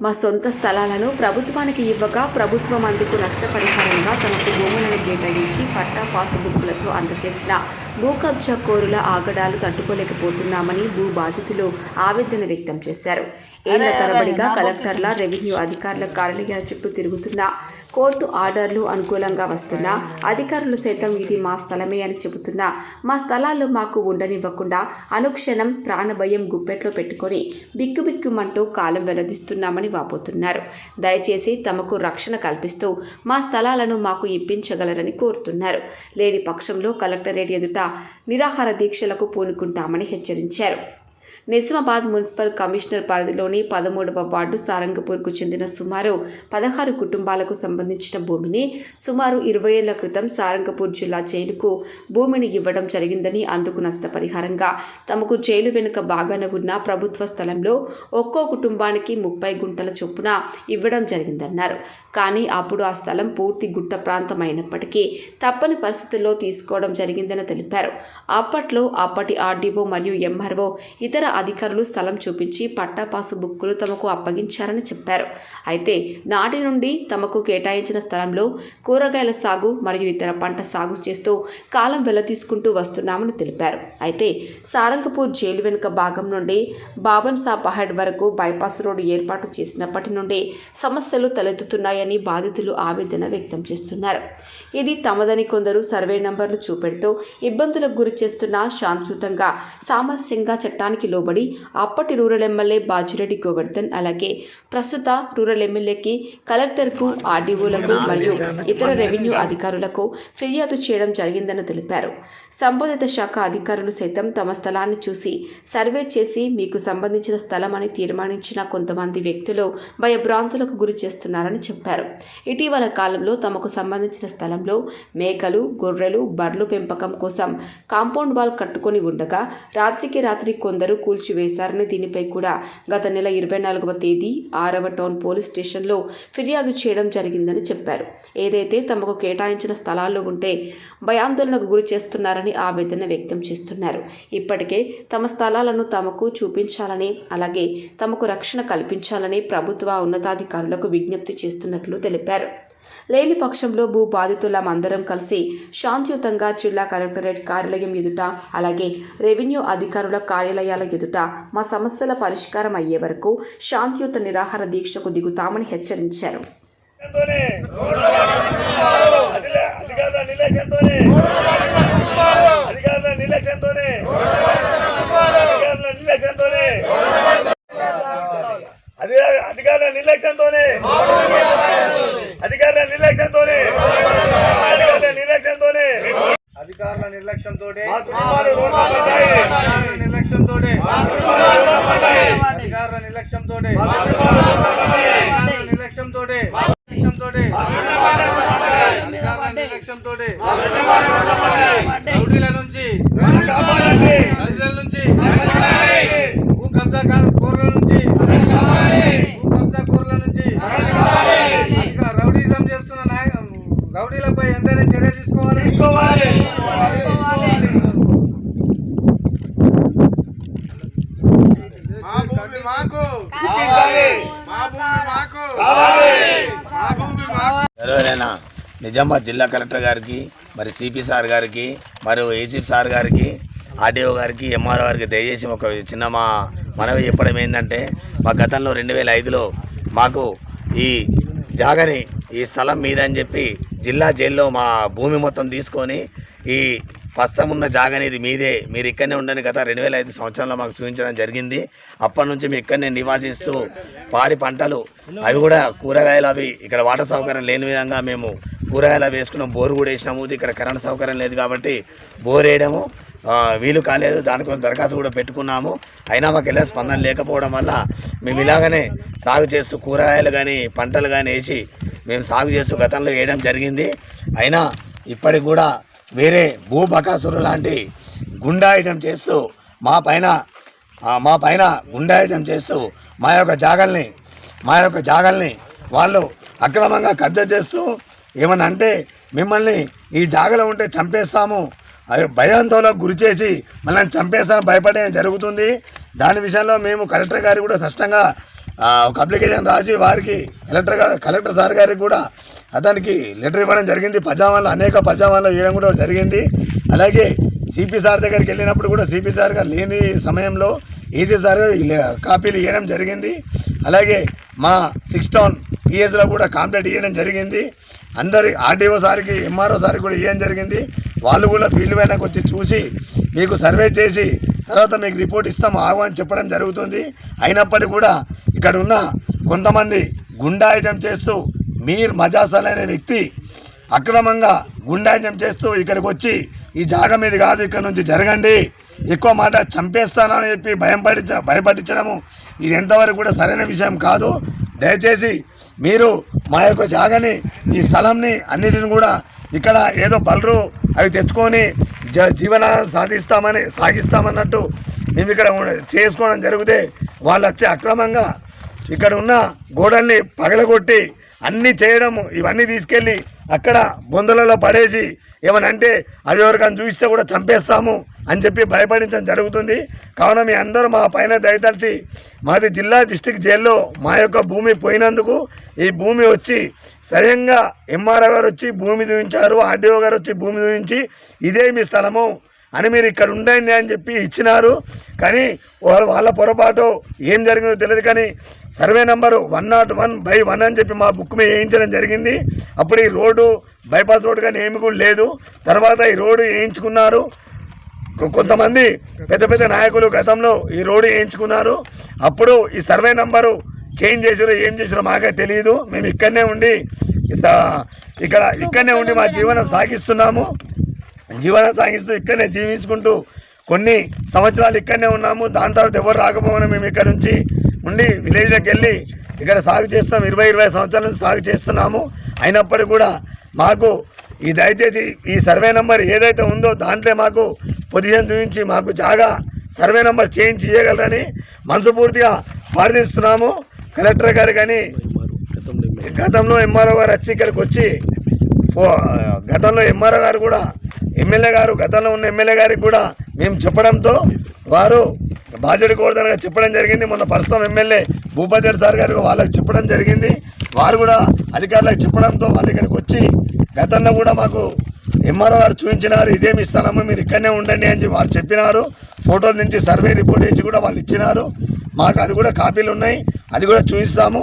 మా సొంత స్థలాలను ప్రభుత్వానికి ఇవ్వగా ప్రభుత్వం అందుకు నష్టపరిహారంగా తమకు భూములను కేటాయించి పట్టా పాసుబుక్కులతో అందజేసిన భూ కబ్జా కోరుల ఆగడాలు తట్టుకోలేకపోతున్నామని భూ బాధితులు ఆవేదన వ్యక్తం చేశారు. ఏళ్ళ తరబడిగా కలెక్టర్ల రెవెన్యూ అధికారుల కార్యాలయాల చుట్టూ తిరుగుతున్న కోర్టు ఆర్డర్లు అనుకూలంగా వస్తున్నా అధికారులు సైతం ఇది మా స్థలమే అని చెబుతున్నా మా స్థలాల్లో మాకు ఉండనివ్వకుండా అనుక్షణం ప్రాణభయం గుప్పెట్లో పెట్టుకొని బిక్కుబిక్కుమంటూ కాలం వెల్లదిస్తున్నామని వాపోతున్నారు. దయచేసి తమకు రక్షణ కల్పిస్తూ మా స్థలాలను మాకు ఇప్పించగలరని కోరుతున్నారు. లేని పక్షంలో కలెక్టరేట్ ఎదుట నిరాహార దీక్షలకు పూనుకుంటామని హెచ్చరించారు. నిజామాబాద్ మున్సిపల్ కమిషనర్ పరిధిలోని పదమూడవ వార్డు సారంగపూర్కు చెందిన సుమారు పదహారు కుటుంబాలకు సంబంధించిన భూమిని సుమారు ఇరవై ఏళ్ళ క్రితం సారంగపూర్ జిల్లా జైలుకు భూమిని ఇవ్వడం జరిగిందని అందుకు నష్టపరిహారంగా తమకు జైలు వెనుక బాగానే ఉన్న ప్రభుత్వ స్థలంలో ఒక్కో కుటుంబానికి ముప్పై గుంటల చొప్పున ఇవ్వడం జరిగిందన్నారు. కానీ అప్పుడు ఆ స్థలం పూర్తి గుట్ట ప్రాంతం అయినప్పటికీ తప్పని పరిస్థితుల్లో తీసుకోవడం జరిగిందని తెలిపారు. అప్పట్లో అప్పటి ఆర్డీఓ మరియు ఎంఆర్ఓ ఇతర అధికారులు స్థలం చూపించి పట్టాపాసు బుక్కులు తమకు అప్పగించారని చెప్పారు. అయితే నాటి నుండి తమకు కేటాయించిన స్థలంలో కూరగాయల సాగు మరియు ఇతర పంట సాగు చేస్తూ కాలం వెల్లతీసుకుంటూ వస్తున్నామని తెలిపారు. అయితే సారంగపూర్ జైలు వెనుక భాగం నుండి బాబన్ సా పహాడ్ వరకు బైపాస్ రోడ్డు ఏర్పాటు చేసినప్పటి నుండి సమస్యలు తలెత్తుతున్నాయని బాధితులు ఆవేదన వ్యక్తం చేస్తున్నారు. ఇది తమదని కొందరు సర్వే నంబర్లు చూపెడుతూ ఇబ్బందులకు గురి చేస్తున్న శాంతియుతంగా సామరస్యంగా చట్టానికి లోబడి అప్పటి రూరల్ ఎమ్మెల్యే బాజిరెడ్డి గోవర్ధన్ అలాగే ప్రస్తుత రూరల్ ఎమ్మెల్యేకి కలెక్టర్కు ఆర్డీఓలకు మరియు ఇతర రెవెన్యూ అధికారులకు ఫిర్యాదు చేయడం జరిగిందని తెలిపారు. సంబంధిత శాఖ అధికారులు సైతం తమ స్థలాన్ని చూసి సర్వే చేసి మీకు సంబంధించిన స్థలం అని తీర్మానించిన కొంతమంది వ్యక్తులు భయభ్రాంతులకు గురి చేస్తున్నారని చెప్పారు. ఇటీవల కాలంలో తమకు సంబంధించిన స్థలంలో మేకలు గొర్రెలు బర్రెలు పెంపకం కోసం కాంపౌండ్ వాల్ కట్టుకొని ఉండగా రాత్రికి రాత్రి కొందరు కూలి కూల్చివేశారని దీనిపై కూడా గత నెల ఇరవై నాలుగవ తేదీ ఆరవ టౌన్ పోలీస్ స్టేషన్లో ఫిర్యాదు చేయడం జరిగిందని చెప్పారు. ఏదైతే తమకు కేటాయించిన స్థలాల్లో ఉంటే భయాందోళనకు గురి చేస్తున్నారని ఆవేదన వ్యక్తం చేస్తున్నారు. ఇప్పటికే తమ స్థలాలను తమకు చూపించాలని అలాగే తమకు రక్షణ కల్పించాలని ప్రభుత్వ ఉన్నతాధికారులకు విజ్ఞప్తి చేస్తున్నట్లు తెలిపారు. లేని పక్షంలో భూ బాధితులమందరం కలిసి శాంతియుతంగా జిల్లా కలెక్టరేట్ కార్యాలయం ఎదుట అలాగే రెవెన్యూ అధికారుల కార్యాలయాల ఎదుట మా సమస్యల పరిష్కారం అయ్యే వరకు శాంతియుత నిరాహార దీక్షకు దిగుతామని హెచ్చరించారు. అధికారుల నిర్లక్ష్యంతోనే అధికారుల నిర్లక్ష్యంతోనే అధికారుల నిర్లక్ష్యంతోనే అధి- అధికారుల నిర్లక్ష్యంతోనే అధికారుల నిర్లక్ష్యంతోనే అధికారుల నిర్లక్ష్యంతోనే అధికారుల నిర్లక్ష్యంతో మా కుటుంబాలు రోడ్ల పడ్డాయి అధికారుల నిర్లక్ష్యంతో మా కుటుంబాలు రోడ్ల పడ్డాయి అధికారుల నిర్లక్ష్యంతో నిర్లక్ష్యంతో అధికారుల నిర్లక్ష్యంతో మా కుటుంబాలు రోడ్ల నుంచి దళితుల నుంచి కాపాడండి. భూ కబ్జా కూరల నుంచి భూ కబ్జా కూరల నుంచి అధిక- రౌడీజం చేస్తున్న నాయ రౌడీలపై ఎంతైనా చర్య తీసుకోవాలి. తీసుకోవాలి. మా భూమి మాకు ఇప్పించాలి. మా భూమి మాకు కావాలి. మా భూమి మాకు ఎవరైనా నిజామాబాద్ జిల్లా కలెక్టర్ గారికి మరి సిపి సార్ గారికి మరియు ఏసీపీ సార్ గారికి ఆర్డీఓ గారికి ఎంఆర్ఓ గారికి దయచేసి ఒక చిన్న మా మనవి చెప్పడం ఏంటంటే మా గతంలో రెండు వేల ఐదులో మాకు ఈ జాగని ఈ స్థలం మీద అని చెప్పి జిల్లా జైల్లో మా భూమి మొత్తం తీసుకొని ఈ ప్రస్తుతం ఉన్న జాగా అనేది మీదే. మీరు ఇక్కడనే ఉండని గత రెండు వేల ఐదు సంవత్సరంలో మాకు చూపించడం జరిగింది. అప్పటి నుంచి మేము ఇక్కడనే నివాసిస్తూ పాడి పంటలు. అవి కూడా కూరగాయలు అవి ఇక్కడ వాటర్ సౌకర్యం లేని విధంగా మేము కూరగాయలు వేసుకున్నాం. బోరు కూడా వేసినాము. ఇక్కడ కరెంట్ సౌకర్యం లేదు కాబట్టి బోర్ వేయడము. వీలు కాలేదు. దానికోసం దరఖాస్తు కూడా పెట్టుకున్నాము. అయినా మాకు వెళ్ళే స్పందన లేకపోవడం వల్ల మేము ఇలాగనే సాగు చేస్తూ కూరగాయలు కానీ పంటలు కానీ వేసి మేము సాగు చేస్తూ గతంలో వేయడం జరిగింది. అయినా ఇప్పటికి కూడా వేరే భూబకాసురు లాంటి గుండాయుధం చేస్తూ మా పైన మా పైన గుండాయుధం చేస్తూ మా యొక్క జాగల్ని మా యొక్క జాగల్ని వాళ్ళు అక్రమంగా కబ్జా చేస్తూ ఏమని అంటే మిమ్మల్ని ఈ జాగలో ఉంటే చంపేస్తాము. అది భయంతోలో గురి చేసి మనల్ని చంపేస్తామని భయపడే జరుగుతుంది. దాని విషయంలో మేము కలెక్టర్ గారు కూడా స్పష్టంగా ఒక అప్లికేషన్ రాసి వారికి కలెక్టర్ గా- కలెక్టర్ సార్ గారికి కూడా అతనికి లెటర్ ఇవ్వడం జరిగింది. ప్రజావాళ్ళు అనేక ప్రజావాళ్ళు ఇవ్వడం కూడా జరిగింది. అలాగే సిపి సార్ దగ్గరికి వెళ్ళినప్పుడు కూడా సిపి సార్ గారు లేని సమయంలో ఈసీ సార్ కాపీలు ఇవ్వడం జరిగింది. అలాగే మా సిక్స్ టౌన్ పిఎస్లో కూడా కాంప్లైంట్ ఇవ్వడం జరిగింది. అందరి ఆర్డీఓ సార్కి ఎంఆర్ఓ సార్కి కూడా ఇవ్వడం జరిగింది. వాళ్ళు కూడా ఫీల్డ్ పైనకు వచ్చి చూసి మీకు సర్వే చేసి తర్వాత మీకు రిపోర్ట్ ఇస్తాం ఆగు అని చెప్పడం జరుగుతుంది. అయినప్పటికీ కూడా ఇక్కడ ఉన్న కొంతమంది గుండాయుధం చేస్తూ మీర్ మజాసల్ అనే వ్యక్తి అక్రమంగా గుండాజ్యం చేస్తూ ఇక్కడికి వచ్చి ఈ జాగ మీద కాదు ఇక్కడ నుంచి జరగండి. ఎక్కువ మాట చంపేస్తానని చెప్పి భయం పడించ భయపడించడము ఇది ఎంతవరకు కూడా సరైన విషయం కాదు. దయచేసి మీరు మా యొక్క జాగని ఈ స్థలంని అన్నిటిని కూడా ఇక్కడ ఏదో బలరు అవి తెచ్చుకొని జ జీవన సాధిస్తామని సాగిస్తామన్నట్టు మేము ఇక్కడ చేసుకోవడం జరిగితే వాళ్ళు వచ్చి అక్రమంగా ఇక్కడ ఉన్న గోడల్ని పగలగొట్టి అన్నీ చేయడము ఇవన్నీ తీసుకెళ్ళి అక్కడ బొందలలో పడేసి ఏమనంటే అవి ఎవరికైనా చూస్తే కూడా చంపేస్తాము అని చెప్పి భయపడించడం జరుగుతుంది. కావున మీ అందరూ మా పైన దయతలిచి మాది జిల్లా డిస్టిక్ జైల్లో మా యొక్క భూమి పోయినందుకు ఈ భూమి వచ్చి స్వయంగా ఎంఆర్ఓ గారు వచ్చి భూమి దూయించారు ఆర్డీఓ గారు వచ్చి భూమి దూయించి ఇదే మీ స్థలము. అని మీరు ఇక్కడ ఉండండి అని చెప్పి ఇచ్చినారు. కానీ వాళ్ళ వాళ్ళ పొరపాటు ఏం జరిగిందో తెలియదు. కానీ survey number one not one by one అని చెప్పి మా బుక్ మీద వేయించడం జరిగింది. అప్పుడు ఈ రోడ్డు బైపాస్ రోడ్డు కానీ ఏమి కూడా లేదు. తర్వాత ఈ రోడ్డు వేయించుకున్నారు. కొంతమంది పెద్ద పెద్ద నాయకులు గతంలో ఈ రోడ్డు వేయించుకున్నారు. అప్పుడు ఈ సర్వే నంబరు చేంజ్ చేసారో ఏం చేసారో మాకే తెలియదు. మేము ఇక్కడనే ఉండి ఇక్కడ ఇక్కడనే ఉండి మా జీవనం సాగిస్తున్నాము. జీవనం సాగిస్తూ ఇక్కడనే జీవించుకుంటూ కొన్ని సంవత్సరాలు ఇక్కడనే ఉన్నాము. దాని తర్వాత ఎవరు రాకపోయినా మేము ఇక్కడ నుంచి ఉండి విలేజ్లోకి వెళ్ళి ఇక్కడ సాగు చేస్తాం. ఇరవై ఇరవై సంవత్సరాల నుంచి సాగు చేస్తున్నాము. అయినప్పటికీ కూడా మాకు ఈ దయచేసి ఈ సర్వే నెంబర్ ఏదైతే ఉందో దాంట్లో మాకు పొజిషన్ చూపించి మాకు జాగా సర్వే నెంబర్ చేయించి ఇవ్వగలరని మనసుపూర్తిగా ప్రార్థిస్తున్నాము. కలెక్టర్ గారు కానీ గతంలో ఎంఆర్ఓ గారు వచ్చి ఇక్కడికి వచ్చి ఫో- గతంలో ఎంఆర్ఓ గారు కూడా ఎమ్మెల్యే గారు గతంలో ఉన్న ఎమ్మెల్యే గారికి కూడా మేము చెప్పడంతో వారు బాధ్యత కోరుదనగా చెప్పడం జరిగింది. మొన్న ప్రస్తుతం ఎమ్మెల్యే భూపతి సార్ గారు వాళ్ళకి చెప్పడం జరిగింది. వారు కూడా అధికారులకు చెప్పడంతో వాళ్ళు ఇక్కడికి వచ్చి గతంలో కూడా మాకు ఎంఆర్ఓ గారు చూపించినారు. ఇదే మీ స్థలము మీరు ఇక్కడనే ఉండండి అని వారు చెప్పినారు. ఫోటోల నుంచి సర్వే రిపోర్ట్ వేసి కూడా వాళ్ళు ఇచ్చినారు. మాకు అది కూడా కాపీలు ఉన్నాయి. అది కూడా చూపిస్తాము.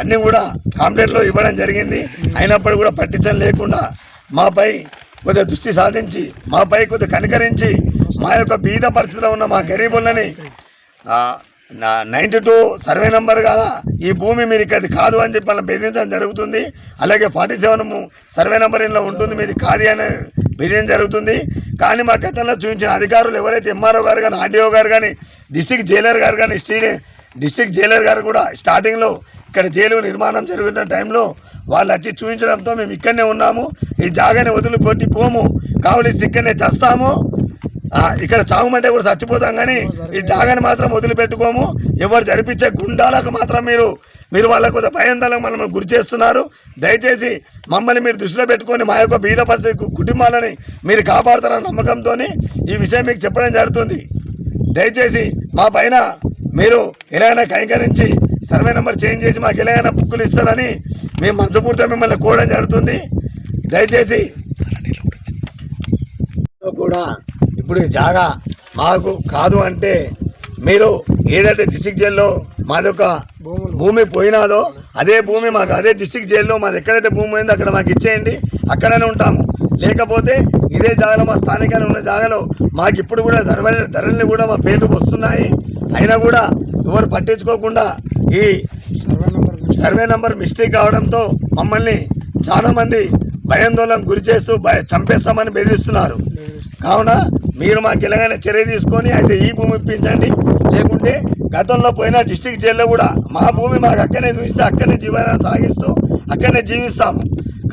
అన్నీ కూడా కాంప్లైంట్లో ఇవ్వడం జరిగింది. అయినప్పుడు కూడా పట్టించడం లేకుండా మాపై కొద్దిగా దృష్టి సాధించి మాపై కొద్దిగా కనికరించి మా యొక్క బీద పరిస్థితిలో ఉన్న మా గరీబులని నైంటీ టూ సర్వే నెంబర్ కదా ఈ భూమి మీరు ఇక్కడ కాదు అని చెప్పి మనం బెదిరించడం జరుగుతుంది. అలాగే ఫార్టీ సెవెన్ సర్వే నెంబర్ ఇంట్లో ఉంటుంది మీది కాదు అని బెదిరించడం జరుగుతుంది. కానీ మా గతంలో చూపించిన అధికారులు ఎవరైతే ఎంఆర్ఓ గారు కానీ ఆర్డీఓ గారు కానీ డిస్టిక్ జైలర్ గారు కానీ స్టీ డిస్టిక్ జైలర్ గారు కూడా స్టార్టింగ్లో ఇక్కడ జైలు నిర్మాణం జరుగుతున్న టైంలో వాళ్ళు వచ్చి చూపించడంతో మేము ఇక్కడనే ఉన్నాము. ఈ జాగాని వదిలిపెట్టి పోము. కావలి ఇక్కడనే చేస్తాము. ఇక్కడ చావమంటే కూడా చచ్చిపోతాం కానీ ఈ జాగాని మాత్రం వదిలిపెట్టుకోము. ఎవరు జరిపించే గుండాలకు మాత్రం మీరు మీరు వాళ్ళకు కొద్దిగా భయందలకు మనం గురి చేస్తున్నారు. దయచేసి మమ్మల్ని మీరు దృష్టిలో పెట్టుకొని మా యొక్క బీద పరిస్థితి కుటుంబాలని మీరు కాపాడుతారన్న నమ్మకంతో ఈ విషయం మీకు చెప్పడం జరుగుతుంది. దయచేసి మా పైన మీరు ఎలాగైనా కైకరించి సర్వే నెంబర్ చేంజ్ చేసి మాకు ఎలాగైనా బుక్కులు ఇస్తారని మేము మనస్ఫూర్తిగా మిమ్మల్ని కోరడం జరుగుతుంది. దయచేసి కూడా ఇప్పుడు ఈ జాగా మాకు కాదు అంటే మీరు ఏదైతే డిస్టిక్ జైల్లో మాది ఒక భూమి పోయినాదో అదే భూమి మాకు అదే డిస్టిక్ జైల్లో మాది ఎక్కడైతే భూమి పోయిందో అక్కడ మాకు ఇచ్చేయండి. అక్కడనే ఉంటాము. లేకపోతే ఇదే జాగాలో మా స్థానికంగా ఉన్న జాగాలో మాకు ఇప్పుడు కూడా ధరల ధరల్ని కూడా మా పేర్లు వస్తున్నాయి. అయినా కూడా ఎవరు పట్టించుకోకుండా ఈ సర్వే నంబర్ మిస్టేక్ కావడంతో మమ్మల్ని చాలామంది భయాందోళన గురి చేస్తూ భయ చంపేస్తామని బెదిరిస్తున్నారు. కావున మీరు మాకు ఎలాగైనా చర్య తీసుకొని అయితే ఈ భూమి ఇప్పించండి. లేకుంటే గతంలో పోయిన డిస్టిక్ జైల్లో కూడా మా భూమి మాకు అక్కడనే చూపిస్తే అక్కడనే జీవనాన్ని సాగిస్తూ అక్కడనే జీవిస్తాము.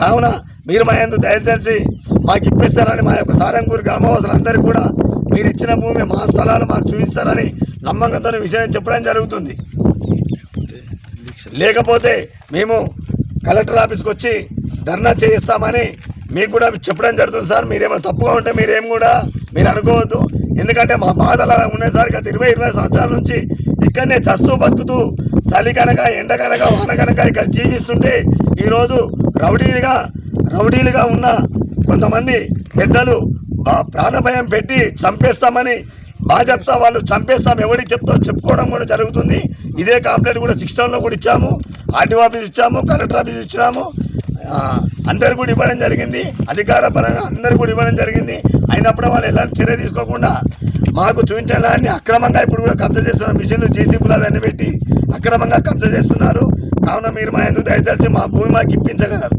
కావున మీరు మా ఎందుకు దయచేసి మాకు ఇప్పిస్తారని మా యొక్క సారంగూరు గ్రామవాసులందరికీ కూడా మీరు ఇచ్చిన భూమి మా స్థలాలు మాకు చూపిస్తారని నమ్మకంతో విషయం చెప్పడం జరుగుతుంది. లేకపోతే మేము కలెక్టర్ ఆఫీస్కి వచ్చి ధర్నా చేయిస్తామని మీకు కూడా చెప్పడం జరుగుతుంది సార్. మీరేమైనా తప్పుగా ఉంటే మీరేం కూడా మీరు అనుకోవద్దు. ఎందుకంటే మా బాధలు అలా ఉన్నాయి సార్. గత ఇరవై ఇరవై సంవత్సరాల నుంచి ఇక్కడనే చస్తూ బతుకుతూ చలి కనుక ఎండ కనుక వాన కనుక ఇక్కడ జీవిస్తుంటే ఈరోజు రౌడీలుగా రౌడీలుగా ఉన్న కొంతమంది పెద్దలు ప్రాణభయం పెట్టి చంపేస్తామని భాజపా వాళ్ళు చంపేస్తాం ఎవరికి చెప్తా చెప్పుకోవడం కూడా జరుగుతుంది. ఇదే కంప్లైంట్ కూడా సిక్స్టౌన్లో కూడా ఇచ్చాము. ఆర్టీఓ ఆఫీస్ ఇచ్చాము కలెక్టర్ ఆఫీస్ ఇచ్చినాము. అందరు కూడా ఇవ్వడం జరిగింది. అధికార పరంగా అందరు కూడా ఇవ్వడం జరిగింది. అయినప్పుడు వాళ్ళు ఎలాంటి చర్య తీసుకోకుండా మాకు చూపించాలని అక్రమంగా ఇప్పుడు కూడా కబ్జా చేస్తున్నారు మిషన్లు జీసీపీలు అవన్నీ పెట్టి అక్రమంగా కబ్జా చేస్తున్నారు. కావున మీరు మా ఎందుకు దయచేసి మా భూమి మాకు ఇప్పించగలరు?